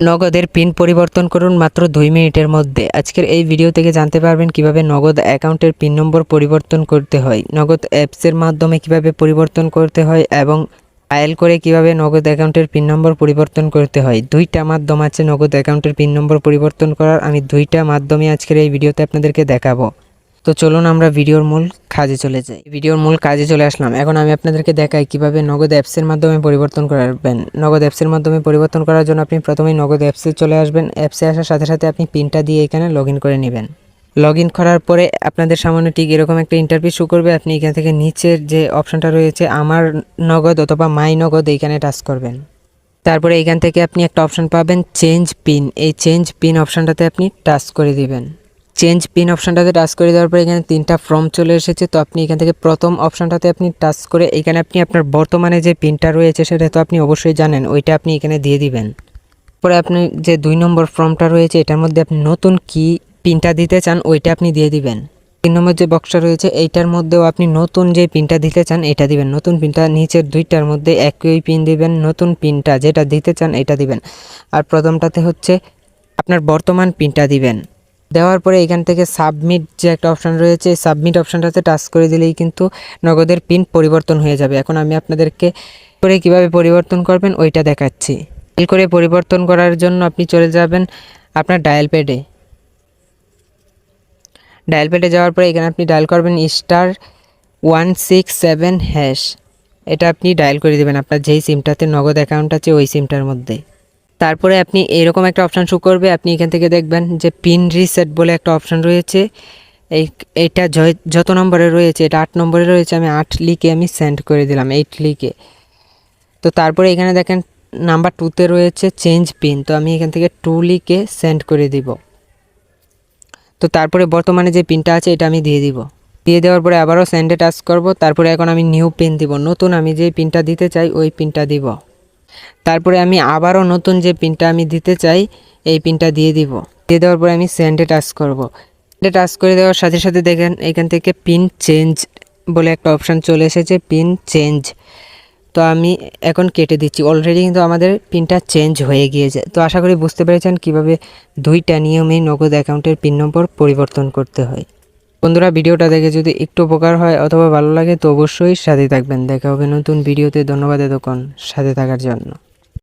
নগদের পিন পরিবর্তন করুন মাত্র দুই মিনিটের মধ্যে। আজকের এই ভিডিও থেকে জানতে পারবেন কীভাবে নগদ অ্যাকাউন্টের পিন নম্বর পরিবর্তন করতে হয়, নগদ অ্যাপসের মাধ্যমে কীভাবে পরিবর্তন করতে হয় এবং ডায়াল করে কীভাবে নগদ অ্যাকাউন্টের পিন নম্বর পরিবর্তন করতে হয়। দুইটা মাধ্যম আছে নগদ অ্যাকাউন্টের পিন নম্বর পরিবর্তন করার। আমি দুইটা মাধ্যমে আজকের এই ভিডিওতে আপনাদেরকে দেখাবো। তো চলুন আমরা ভিডিওর মূল কাজে চলে যাই ভিডিওর মূল কাজে চলে আসলাম। এখন আমি আপনাদেরকে দেখাই কীভাবে নগদ অ্যাপসের মাধ্যমে পরিবর্তন করবেন। নগদ অ্যাপসের মাধ্যমে পরিবর্তন করার জন্য আপনি প্রথমেই নগদ অ্যাপসে চলে আসবেন। অ্যাপসে আসার সাথে সাথে আপনি পিনটা দিয়ে এখানে লগ করে নেবেন। লগ ইন করার পরে আপনাদের সামনে ঠিক এরকম একটা ইন্টারভিউ শো করবে। আপনি এখান থেকে নিচের যে অপশনটা রয়েছে, আমার নগদ অথবা মাই নগদ, এইখানে টাচ করবেন। তারপরে এখান থেকে আপনি একটা অপশান পাবেন চেঞ্জ পিন এই চেঞ্জ পিন অপশনটাতে আপনি টাচ করে দিবেন। চেঞ্জ পিন অপশনটাতে টাচ করে দেওয়ার পরে এখানে তিনটা ফর্ম চলে এসেছে। তো আপনি এখান থেকে প্রথম অপশনটাতে আপনি টাচ করে এখানে আপনি আপনার বর্তমানে যে পিনটা রয়েছে সেটা তো আপনি অবশ্যই জানেন, ওইটা আপনি এখানে দিয়ে দিবেন। পরে আপনি যে দুই নম্বর ফর্মটা রয়েছে, এটার মধ্যে আপনি নতুন কি পিনটা দিতে চান, ওইটা আপনি দিয়ে দিবেন। তিন নম্বর যে বক্সটা রয়েছে, এইটার মধ্যেও আপনি নতুন যে পিনটা দিতে চান, এটা দিবেন। নতুন পিনটা নিচের দুইটার মধ্যে একই পিন দিবেন, নতুন পিনটা যেটা দিতে চান, এটা দিবেন। আর প্রথমটাতে হচ্ছে আপনার বর্তমান পিনটা দিবেন। দেওয়ার পরে এখান থেকে সাবমিট যে একটা অপশান রয়েছে সাবমিট অপশানটাতে টাচ করে দিলেই কিন্তু নগদের পিন পরিবর্তন হয়ে যাবে। এখন আমি আপনাদেরকে করে কীভাবে পরিবর্তন করবেন ওইটা দেখাচ্ছি। ডায়াল করে পরিবর্তন করার জন্য আপনি চলে যাবেন আপনার ডায়াল প্যাডে ডায়াল প্যাডে যাওয়ার পরে এখানে আপনি ডায়াল করবেন star one six seven hash এটা আপনি ডায়াল করে দেবেন আপনার যেই সিমটাতে নগদ অ্যাকাউন্ট আছে ওই সিমটার মধ্যে। তারপরে আপনি এরকম একটা অপশান শো করবে, আপনি এখান থেকে দেখবেন যে পিন রিসেট বলে একটা অপশান রয়েছে। এই এইটা য- যত নম্বরে রয়েছে, এটা আট নম্বরে রয়েছে, আমি আট লিখে আমি সেন্ড করে দিলাম এইট লিখে। তো তারপরে এখানে দেখেন নাম্বার টুতে রয়েছে চেঞ্জ পিন তো আমি এখান থেকে টু লিখে সেন্ড করে দিব। তো তারপরে বর্তমানে যে পিনটা আছে, এটা আমি দিয়ে দিব। দিয়ে দেওয়ার পরে আবারও সেন্ডে টাচ করব, তারপরে এখন আমি নিউ পিন দিব, নতুন আমি যে পিনটা দিতে চাই, ওই পিনটা দিব। তারপরে আমি আবারও নতুন যে পিনটা আমি দিতে চাই, এই পিনটা দিয়ে দিব। দিয়ে দেওয়ার পরে আমি সেন্ডে টাচ করব। সেন্ডে টাচ করে দেওয়ার সাথে সাথে দেখেন, এখান থেকে পিন চেঞ্জ বলে একটা অপশান চলে এসেছে পিন চেঞ্জ তো আমি এখন কেটে দিচ্ছি। অলরেডি কিন্তু আমাদের পিনটা চেঞ্জ হয়ে গিয়েছে। তো আশা করি বুঝতে পেরেছেন কীভাবে দুইটা নিয়মেই নগদ অ্যাকাউন্টের পিন নম্বর পরিবর্তন করতে হয়। বন্ধুরা, ভিডিওটা দেখে যদি একটু উপকার হয় অথবা ভালো লাগে, তো অবশ্যই সাথে থাকবেন। দেখা হবে নতুন ভিডিওতে। ধন্যবাদ এতক্ষণ সাথে থাকার জন্য।